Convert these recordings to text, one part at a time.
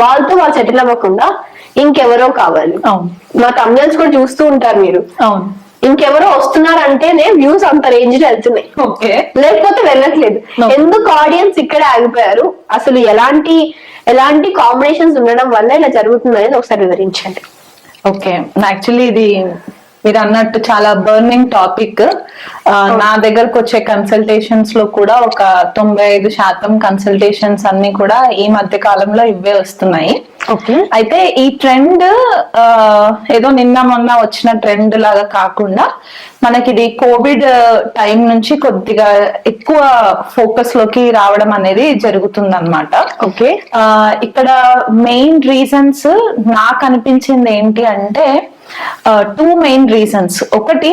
వాళ్ళతో వాళ్ళు సెటిల్ అవ్వకుండా ఇంకెవరో కావాలి. మా తమిళన్స్ కూడా చూస్తూ ఉంటారు మీరు. అవును. ఇంకెవరో వస్తున్నారు అంటేనే వ్యూస్ అంత రేంజ్లో వెళ్తున్నాయి. ఓకే. లేకపోతే వెళ్ళట్లేదు. ఎందుకు ఆడియన్స్ ఇక్కడే ఆగిపోయారు? అసలు ఎలాంటి ఎలాంటి కాంబినేషన్స్ ఉండడం వల్ల ఇలా జరుగుతుంది అనేది ఒకసారి వివరించండి. ఓకే. యాక్చువల్లీ ఇది మీరు అన్నట్టు చాలా బర్నింగ్ టాపిక్ నా దగ్గరకు వచ్చే కన్సల్టేషన్స్లో కూడా ఒక తొంభై ఐదు శాతం కన్సల్టేషన్స్ అన్ని కూడా ఈ మధ్య కాలంలో ఇవే వస్తున్నాయి. అయితే ఈ ట్రెండ్ ఏదో నిన్న మొన్న వచ్చిన ట్రెండ్ లాగా కాకుండా మనకి ఇది కోవిడ్ టైం నుంచి కొద్దిగా ఎక్కువ ఫోకస్లోకి రావడం అనేది జరుగుతుంది అనమాట ఓకే ఇక్కడ మెయిన్ రీజన్స్ నాకు అనిపించింది ఏంటి అంటే టూ మెయిన్ రీజన్స్. ఒకటి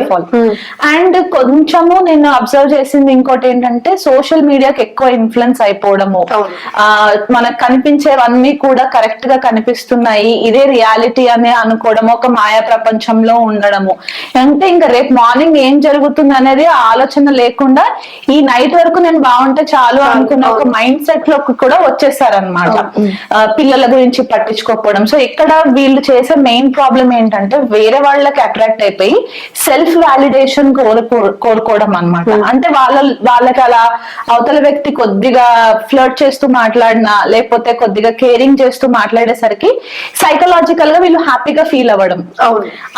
ఆఫ్ ఆల్. అండ్ కొంచెము నేను అబ్జర్వ్ చేసింది ఇంకోటి ఏంటంటే సోషల్ మీడియాకి ఎక్కువ ఇన్ఫ్లుయెన్స్ అయిపోవడము. మనకు కనిపించేవన్నీ కూడా కరెక్ట్గా కనిపిస్తున్నాయి. ఇదే రియాలిటీ అని అనుకోవడం ఒక మాయా ప్రపంచంలో ఉండడము. అంటే ఇంకా రేపు మార్నింగ్ ఏం జరుగుతుంది అనేది ఆలోచన లేకుండా ఈ నైట్ వరకు నేను బాగుంటే చాలు అనుకున్న ఒక మైండ్ సెట్లోకి కూడా వచ్చేసారనమాట పిల్లల గురించి పట్టించుకోకపోవడం. సో ఇక్కడ వీళ్ళు చేసే మెయిన్ ప్రాబ్లం ఏంటంటే వేరే వాళ్ళకి అట్రాక్ట్ అయిపోయి సెల్ఫ్ సెల్ఫ్ వాలిడేషన్ కోరుకోవడం అన్నమాట. అంటే వాళ్ళ వాళ్ళకి అలా అవతల వ్యక్తి కొద్దిగా ఫ్లర్ట్ చేస్తూ మాట్లాడినా లేకపోతే కొద్దిగా కేరింగ్ చేస్తూ మాట్లాడేసరికి సైకలాజికల్గా వీళ్ళు హ్యాపీగా ఫీల్ అవ్వడం.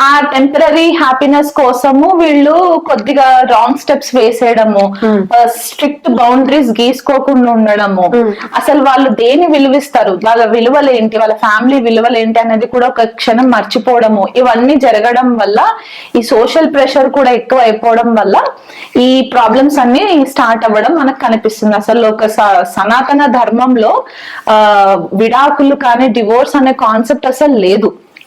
ఆ టెంపరీ హ్యాపీనెస్ కోసము వీళ్ళు కొద్దిగా రాంగ్ స్టెప్స్ వేసేయడము స్ట్రిక్ట్ బౌండరీస్ గీసుకోకుండా ఉండడము. అసలు వాళ్ళు దేని విలువిస్తారు? వాళ్ళ విలువలు ఏంటి? వాళ్ళ ఫ్యామిలీ విలువలు ఏంటి అనేది కూడా ఒక క్షణం మర్చిపోవడము. ఇవన్నీ జరగడం వల్ల ఈ సోషల్ ప్రెషర్ కూడా ఎక్కువ అయిపోవడం వల్ల ఈ ప్రాబ్లమ్స్ అన్ని స్టార్ట్ అవ్వడం మనకు కనిపిస్తుంది. అసలు ఒక స- సనాతన ధర్మంలో ఆ విడాకులు కానీ డివోర్స్ అనే కాన్సెప్ట్ అసలు లేదు.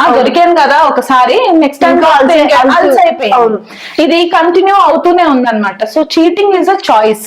ఆ దొరికాను కదా ఒకసారి నెక్స్ట్ టైం. ఇది కంటిన్యూ అవుతూనే ఉందన్నమాట. So cheating is a choice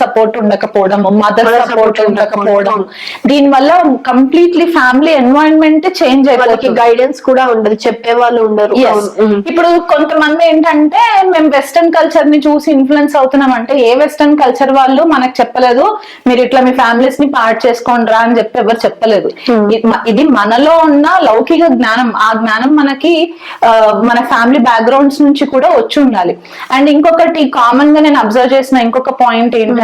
support ఉండకపోవడము మదర్ సపోర్ట్ ఉండకపోవడం దీని వల్ల కంప్లీట్లీ ఫ్యామిలీ ఎన్వైరన్మెంట్ చేంజ్ అయిపోతుంది. గైడెన్స్ కూడా ఉండదు చెప్పే వాళ్ళు ఉండరు. ఇప్పుడు కొంతమంది ఏంటంటే మేము వెస్టర్న్ కల్చర్ని చూసి ఇన్ఫ్లుయెన్స్ అవుతున్నాం అంటే ఏ వెస్టర్న్ కల్చర్ వాళ్ళు మనకు చెప్పలేదు మీరు ఇట్లా మీ ఫ్యామిలీస్ని పార్ట్ చేసుకోండి రా అని చెప్పి ఎవరు చెప్పలేదు. ఇది మనలో ఉన్న లౌకిక జ్ఞానం. ఆ జ్ఞానం మనకి మన ఫ్యామిలీ బ్యాక్గ్రౌండ్స్ నుంచి కూడా వచ్చి ఉండాలి. అండ్ ఇంకొకటి కామన్గా నేను అబ్జర్వ్ చేసిన ఇంకొక పాయింట్ ఏంటంటే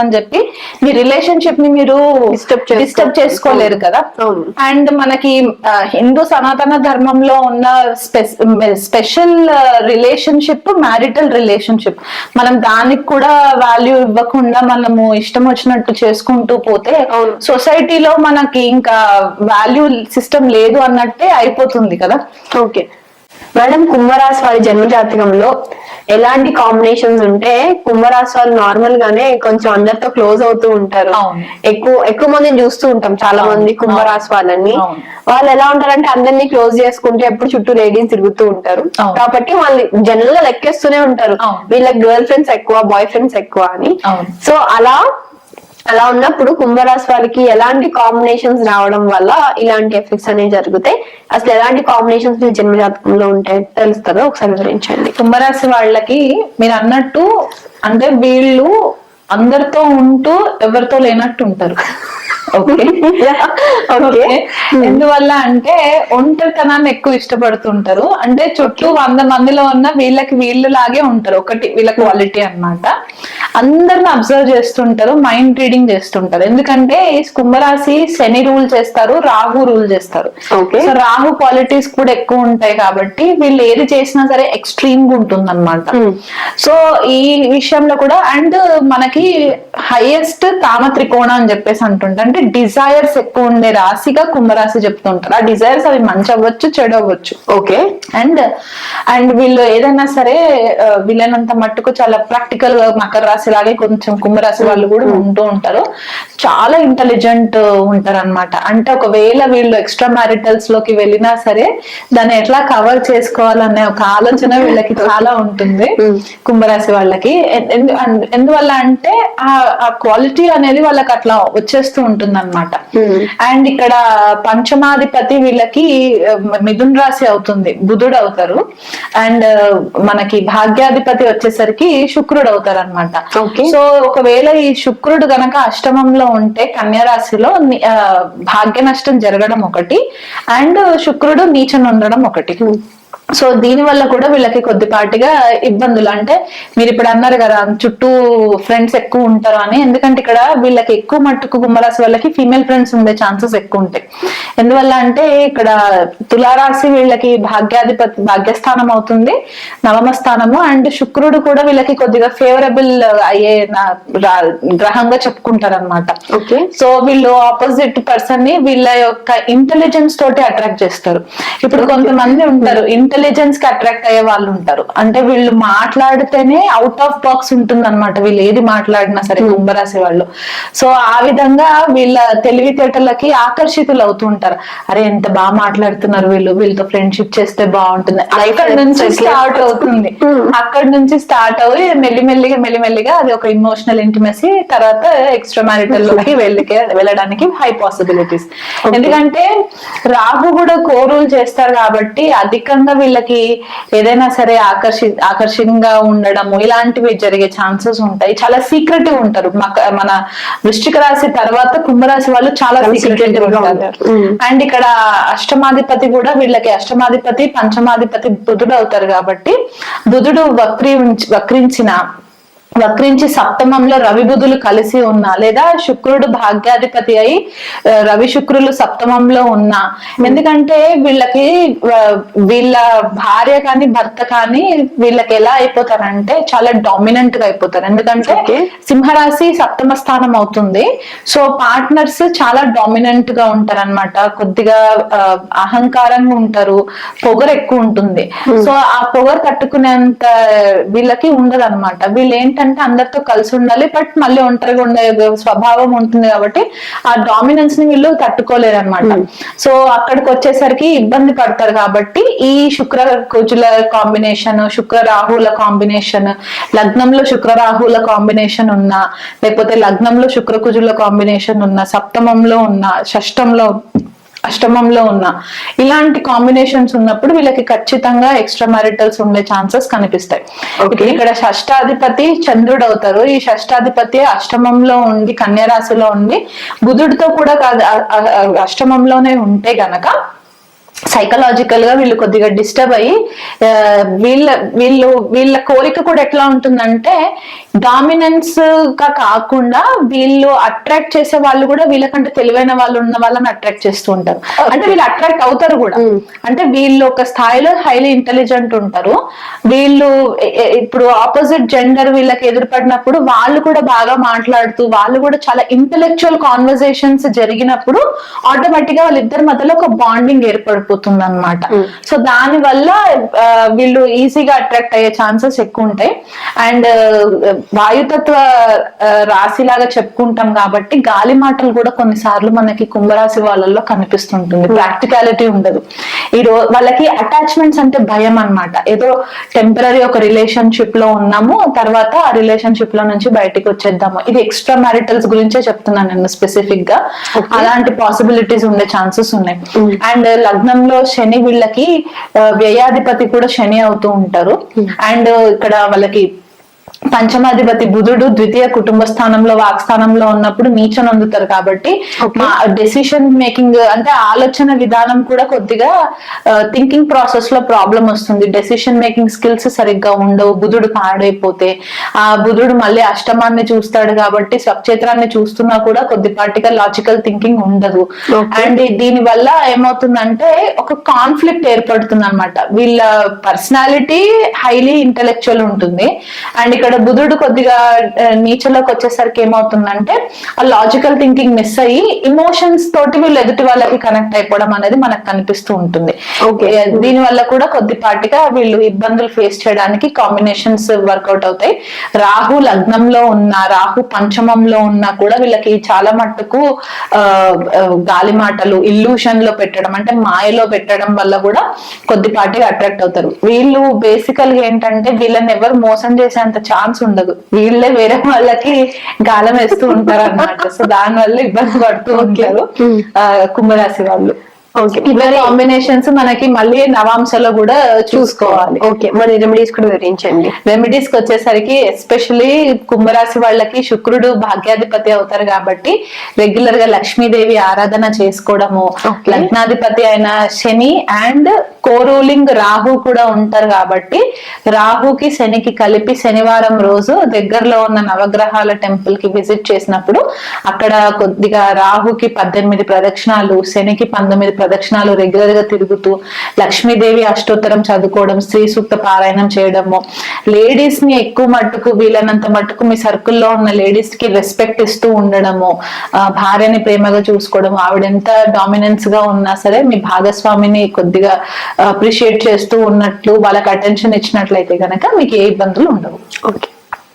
అని చెప్పి మీ రిలేషన్షిప్ని మీరు డిస్టర్బ్ చేసుకోలేరు కదా. అండ్ మనకి హిందూ సనాతన ధర్మంలో ఉన్న స్పెషల్ రిలేషన్షిప్ మ్యారిటల్ రిలేషన్షిప్ మనం దానికి కూడా వాల్యూ ఇవ్వకుండా మనము ఇష్టం వచ్చినట్టు చేసుకుంటూ పోతే. సొసైటీలో మనకి ఇంకా వాల్యూ సిస్టమ్ లేదు అన్నట్టే అయిపోతుంది కదా ఓకే మేడం కుంభరాశి వారి జన్మ జాతకంలో ఎలాంటి కాంబినేషన్స్ ఉంటే కుంభరాశి వాళ్ళు నార్మల్ గానే కొంచెం అందరితో క్లోజ్ అవుతూ ఉంటారు. ఎక్కువ ఎక్కువ మందిని చూస్తూ ఉంటాం చాలా. మంది కుంభరాశి వాళ్ళని. వాళ్ళు ఎలా ఉంటారంటే అందరినీ క్లోజ్ చేసుకుంటే ఎప్పుడు చుట్టూ లేడీస్ తిరుగుతూ ఉంటారు. కాబట్టి వాళ్ళు జనరల్గా లెక్కేస్తూనే ఉంటారు. వీళ్ళకి గర్ల్ ఫ్రెండ్స్ ఎక్కువ బాయ్ ఫ్రెండ్స్ ఎక్కువ అని. సో అలా అలా ఉన్నప్పుడు కుంభరాశి వాళ్ళకి ఎలాంటి కాంబినేషన్స్ రావడం వల్ల ఇలాంటి ఎఫెక్ట్స్ అనేవి జరుగుతాయి? అసలు ఎలాంటి కాంబినేషన్స్ మీ జన్మ జాతకంలో ఉంటాయి తెలుస్తుందో ఒకసారి వివరించండి. కుంభరాశి వాళ్ళకి మీరు అన్నట్టు అంటే వీళ్ళు అందరితో ఉంటూ ఎవరితో లేనట్టు ఉంటారు. ఓకే ఓకే ఎందువల్ల అంటే ఒంటరితనాన్ని ఎక్కువ ఇష్టపడుతుంటారు. అంటే చుట్టూ వంద మందిలో ఉన్న వీళ్ళకి వీళ్ళు లాగే ఉంటారు. ఒకటి వీళ్ళ క్వాలిటీ అన్నమాట. అందరిని అబ్జర్వ్ చేస్తుంటారు మైండ్ రీడింగ్ చేస్తుంటారు. ఎందుకంటే ఈ కుంభరాశి శని రూల్ చేస్తారు రాహు రూల్ చేస్తారు. సో రాహు క్వాలిటీస్ కూడా ఎక్కువ ఉంటాయి కాబట్టి వీళ్ళు ఏది చేసినా సరే ఎక్స్ట్రీమ్గా ఉంటుంది Hmm. సో ఈ విషయంలో కూడా అండ్ మనకి హైయెస్ట్ తామ త్రికోణ అని చెప్పేసి అంటుంటారు. అంటే డిజైర్స్ ఎక్కువ ఉండే రాశిగా కుంభరాశి చెప్తుంటారు. ఆ డిజైర్స్ అవి మంచి అవ్వచ్చు చెడు అవ్వచ్చు ఓకే. అండ్ అండ్ వీళ్ళు ఏదైనా సరే వీళ్ళనంత మట్టుకు చాలా ప్రాక్టికల్గా మకర రాశి లాగే కొంచెం కుంభరాశి వాళ్ళు కూడా ఉంటూ ఉంటారు. చాలా ఇంటెలిజెంట్ ఉంటారు అనమాట అంటే ఒకవేళ వీళ్ళు ఎక్స్ట్రా మ్యారిటల్స్లోకి వెళ్ళినా సరే దాన్ని ఎట్లా కవర్ చేసుకోవాలనే ఒక ఆలోచన వీళ్ళకి చాలా ఉంటుంది కుంభరాశి వాళ్ళకి. ఎందువల్ల అంటే ఆ క్వాలిటీ అనేది వాళ్ళకి అట్లా వచ్చేస్తూ ఉంటుంది అనమాట అండ్ ఇక్కడ పంచమాధిపతి వీళ్ళకి మిథున్ రాశి అవుతుంది బుధుడు అవుతారు. అండ్ మనకి భాగ్యాధిపతి వచ్చేసరికి శుక్రుడు అవుతారు అనమాట. సో ఒకవేళ ఈ శుక్రుడు గనక అష్టమంలో ఉంటే కన్యా రాశిలో భాగ్య నష్టం జరగడం ఒకటి అండ్ శుక్రుడు నీచం ఉండడం ఒకటి. సో దీని వల్ల కూడా వీళ్ళకి కొద్దిపాటిగా ఇబ్బందులు. అంటే మీరు ఇప్పుడు అన్నారు కదా చుట్టూ ఫ్రెండ్స్ ఎక్కువ ఉంటారు అని. ఎందుకంటే ఇక్కడ వీళ్ళకి ఎక్కువ మట్టుకు కుంభరాశి వాళ్ళకి ఫీమేల్ ఫ్రెండ్స్ ఉండే ఛాన్సెస్ ఎక్కువ ఉంటాయి. ఎందువల్ల అంటే ఇక్కడ తులారాశి వీళ్ళకి భాగ్యాధిపతి భాగ్యస్థానం అవుతుంది నవమ స్థానము. అండ్ శుక్రుడు కూడా వీళ్ళకి కొద్దిగా ఫేవరబుల్ అయ్యే గ్రహంగా చెప్పుకుంటారు అనమాట ఓకే. సో వీళ్ళు ఆపోజిట్ పర్సన్ని వీళ్ళ యొక్క ఇంటెలిజెన్స్ తోటి అట్రాక్ట్ చేస్తారు. ఇప్పుడు కొంతమంది ఉంటారు ఇంటెలిజెన్స్ కి అట్రాక్ట్ అయ్యే వాళ్ళు ఉంటారు. అంటే వీళ్ళు మాట్లాడితేనే అవుట్ ఆఫ్ బాక్స్ ఉంటుంది అనమాట వీళ్ళు ఏది మాట్లాడినా సరే కుంభరాశి వాళ్ళు సో ఆ విధంగా వీళ్ళ తెలివితేటలకి ఆకర్షితులు అవుతూ ఉంటారు. అరే ఎంత బాగా మాట్లాడుతున్నారు వీళ్ళు. వీళ్ళతో ఫ్రెండ్షిప్ చేస్తే బాగుంటుంది. అక్కడ నుంచి స్టార్ట్ అవుతుంది. అక్కడ నుంచి స్టార్ట్ అయ్యి మెల్లిమెల్లిగా మెల్లిమెల్లిగా అది ఒక ఇమోషనల్ ఇంటిమసీ తర్వాత ఎక్స్ట్రా మ్యారిటల్లోకి వెళ్ళికే వెళ్ళడానికి హై పాసిబిలిటీస్ ఎందుకంటే రాహు కూడా కోరూలు చేస్తారు కాబట్టి అధికంగా వీళ్ళకి ఏదైనా సరే ఆకర్షి ఆకర్షణగా ఉండడము ఇలాంటివి జరిగే ఛాన్సెస్ ఉంటాయి. చాలా సీక్రెటివ్ ఉంటారు. మన వృశ్చిక రాశి తర్వాత కుంభరాశి వాళ్ళు చాలా సీక్రెటివ్ ఉంటారు. అండ్ ఇక్కడ అష్టమాధిపతి కూడా వీళ్ళకి అష్టమాధిపతి పంచమాధిపతి బుధుడు అవుతారు కాబట్టి బుధుడు వక్రీ వక్రించిన వక్రించి సప్తమంలో రవి బుధులు కలిసి ఉన్నా లేదా శుక్రుడు భాగ్యాధిపతి అయి రవి శుక్రులు సప్తమంలో ఉన్నా. ఎందుకంటే వీళ్ళకి వీళ్ళ భార్య కానీ భర్త కానీ వీళ్ళకి ఎలా అయిపోతారంటే చాలా డామినెంట్గా అయిపోతారు. ఎందుకంటే. సింహరాశి సప్తమ స్థానం అవుతుంది. సో పార్ట్నర్స్ చాలా డామినెంట్గా ఉంటారు అనమాట కొద్దిగా అహంకారంగా ఉంటారు. పొగరు ఎక్కువ ఉంటుంది. సో ఆ పొగరు తట్టుకునేంత వీళ్ళకి ఉండదు అనమాట వీళ్ళు ఏంటంటే అందరితో కలిసి ఉండాలి బట్ మళ్ళీ ఒంటరిగా ఉండే స్వభావం ఉంటుంది కాబట్టి ఆ డామినెన్స్ని వీళ్ళు తట్టుకోలేరు అనమాట సో అక్కడికి వచ్చేసరికి ఇబ్బంది పడతారు కాబట్టి ఈ శుక్ర కుజుల కాంబినేషన్ శుక్ర రాహుల కాంబినేషన్ లగ్నంలో శుక్ర రాహుల కాంబినేషన్ ఉన్నా లేకపోతే లగ్నంలో శుక్ర కుజుల కాంబినేషన్ ఉన్న సప్తమంలో ఉన్న షష్టంలో అష్టమంలో ఉన్న. ఇలాంటి కాంబినేషన్స్ ఉన్నప్పుడు వీళ్ళకి ఖచ్చితంగా ఎక్స్ట్రా మ్యారిటల్స్ ఉండే ఛాన్సెస్ కనిపిస్తాయి. ఇక్కడ షష్టాధిపతి చంద్రుడు అవుతారు. ఈ షష్టాధిపతి అష్టమంలో ఉండి కన్యా రాశిలో ఉండి బుధుడితో కూడా అష్టమంలోనే ఉంటే గనక సైకలాజికల్గా వీళ్ళు కొద్దిగా డిస్టర్బ్ అయ్యి వీళ్ళ వీళ్ళు వీళ్ళ కోరిక కూడా ఎట్లా ఉంటుందంటే డామినెన్స్గా కాకుండా వీళ్ళు అట్రాక్ట్ చేసే వాళ్ళు కూడా వీళ్ళకంటే తెలివైన వాళ్ళు ఉన్న వాళ్ళని అట్రాక్ట్ చేస్తూ ఉంటారు. అంటే వీళ్ళు అట్రాక్ట్ అవుతారు కూడా. అంటే వీళ్ళు ఒక స్థాయిలో హైలీ ఇంటెలిజెంట్ ఉంటారు. వీళ్ళు ఇప్పుడు ఆపోజిట్ జెండర్ వీళ్ళకి ఎదురుపడినప్పుడు వాళ్ళు కూడా బాగా మాట్లాడుతూ వాళ్ళు కూడా చాలా ఇంటెలెక్చువల్ కాన్వర్సేషన్స్ జరిగినప్పుడు ఆటోమేటిక్గా వాళ్ళిద్దరి మధ్యలో ఒక బాండింగ్ ఏర్పడిపోతుంది అనమాట సో దాని వల్ల వీళ్ళు ఈజీగా అట్రాక్ట్ అయ్యే ఛాన్సెస్ ఎక్కువ ఉంటాయి అండ్ వాయుతత్వ రాశిలాగా చెప్పుకుంటాం కాబట్టి గాలి మాటలు కూడా కొన్నిసార్లు మనకి కుంభరాశి వాళ్ళల్లో కనిపిస్తుంటుంది. ప్రాక్టికాలిటీ ఉండదు. ఈ రో వాళ్ళకి అటాచ్మెంట్స్ అంటే భయం అన్నమాట. ఏదో టెంపరీ ఒక రిలేషన్షిప్లో ఉన్నాము తర్వాత ఆ రిలేషన్షిప్లో నుంచి బయటికి వచ్చేద్దాము. ఇది ఎక్స్ట్రా మ్యారిటల్స్ గురించే చెప్తున్నాను నేను స్పెసిఫిక్గా అలాంటి పాసిబిలిటీస్ ఉండే ఛాన్సెస్ ఉన్నాయి. అండ్ లగ్నంలో శని వీళ్ళకి వ్యయాధిపతి కూడా శని అవుతూ ఉంటారు. అండ్ ఇక్కడ వాళ్ళకి పంచమాధిపతి బుధుడు ద్వితీయ కుటుంబ స్థానంలో వాక్ స్థానంలో ఉన్నప్పుడు నీచ నొందుతారు కాబట్టి. డెసిషన్ మేకింగ్ అంటే ఆలోచన విధానం కూడా కొద్దిగా థింకింగ్ ప్రాసెస్లో ప్రాబ్లం వస్తుంది. డెసిషన్ మేకింగ్ స్కిల్స్ సరిగ్గా ఉండవు. బుధుడు పాడైపోతే ఆ బుధుడు మళ్ళీ అష్టమాన్ని చూస్తాడు కాబట్టి స్వక్షేత్రాన్ని చూస్తున్నా కూడా కొద్దిపాటిగా లాజికల్ థింకింగ్ ఉండదు. అండ్ దీని వల్ల ఏమవుతుందంటే ఒక కాన్ఫ్లిక్ట్ ఏర్పడుతుంది అనమాట వీళ్ళ పర్సనాలిటీ హైలీ ఇంటెలెక్చువల్ ఉంటుంది. అండ్ ఇక్కడ బుధుడు కొద్దిగా ఆ, నీచలోకి వచ్చేసరికి ఏమవుతుందంటే ఆ లాజికల్ థింకింగ్ మిస్ అయ్యి ఇమోషన్స్ తోటి వీళ్ళు ఎదుటి వాళ్ళకి కనెక్ట్ అయిపోవడం అనేది మనకు కనిపిస్తూ ఉంటుంది. దీని వల్ల కూడా కొద్దిపాటిగా వీళ్ళు ఇబ్బందులు ఫేస్ చేయడానికి కాంబినేషన్స్ వర్కౌట్ అవుతాయి. రాహు లగ్నంలో ఉన్న రాహు పంచమంలో ఉన్నా కూడా వీళ్ళకి చాలా మట్టుకు గాలి మాటలు ఇల్యూషన్లో పెట్టడం అంటే మాయలో పెట్టడం వల్ల కూడా కొద్దిపాటిగా అట్రాక్ట్ అవుతారు. వీళ్ళు బేసికల్గా ఏంటంటే వీళ్ళని ఎవరు మోసం చేసేంత ఛాన్స్ ఉండదు. వీళ్ళే వేరే వాళ్ళకి గాలం వేస్తూ ఉంటారు అన్నమాట సో దాని వల్ల ఇబ్బంది పడుతూ ఉంటారు ఆ, కుంభరాశి వాళ్ళు. ఇవే కాంబినేషన్స్ మనకి మళ్ళీ నవాంశలో కూడా చూసుకోవాలి. ఓకే మరి రెమెడీస్ కూడా వివరించండి. రెమెడీస్కి వచ్చేసరికి ఎస్పెషలీ కుంభరాశి వాళ్ళకి శుక్రుడు భాగ్యాధిపతి అవుతారు కాబట్టి రెగ్యులర్గా లక్ష్మీదేవి ఆరాధన చేసుకోవడము. లగ్నాధిపతి అయిన శని అండ్ కోరూలింగ్ రాహు కూడా ఉంటారు కాబట్టి రాహుకి శనికి కలిపి శనివారం రోజు దగ్గరలో ఉన్న నవగ్రహాల టెంపుల్కి విజిట్ చేసినప్పుడు అక్కడ కొద్దిగా రాహుకి పద్దెనిమిది ప్రదక్షిణాలు శనికి పంతొమ్మిది ప్రదక్షిణాలు రెగ్యులర్గా తిరుగుతూ లక్ష్మీదేవి అష్టోత్తరం చదువుకోవడం స్త్రీ సూక్త పారాయణం చేయడము. లేడీస్ని ఎక్కువ మట్టుకు వీలైనంత మట్టుకు మీ సర్కిల్లో ఉన్న లేడీస్కి రెస్పెక్ట్ ఇస్తూ ఉండడము భార్యని ప్రేమగా చూసుకోవడం ఆవిడ ఎంత డామినెన్స్గా ఉన్నా సరే మీ భాగస్వామిని కొద్దిగా అప్రిషియేట్ చేస్తూ ఉన్నట్లు వాళ్ళకి అటెన్షన్ ఇచ్చినట్లయితే గనక మీకు ఏ ఇబ్బందులు ఉండవు. ఓకే.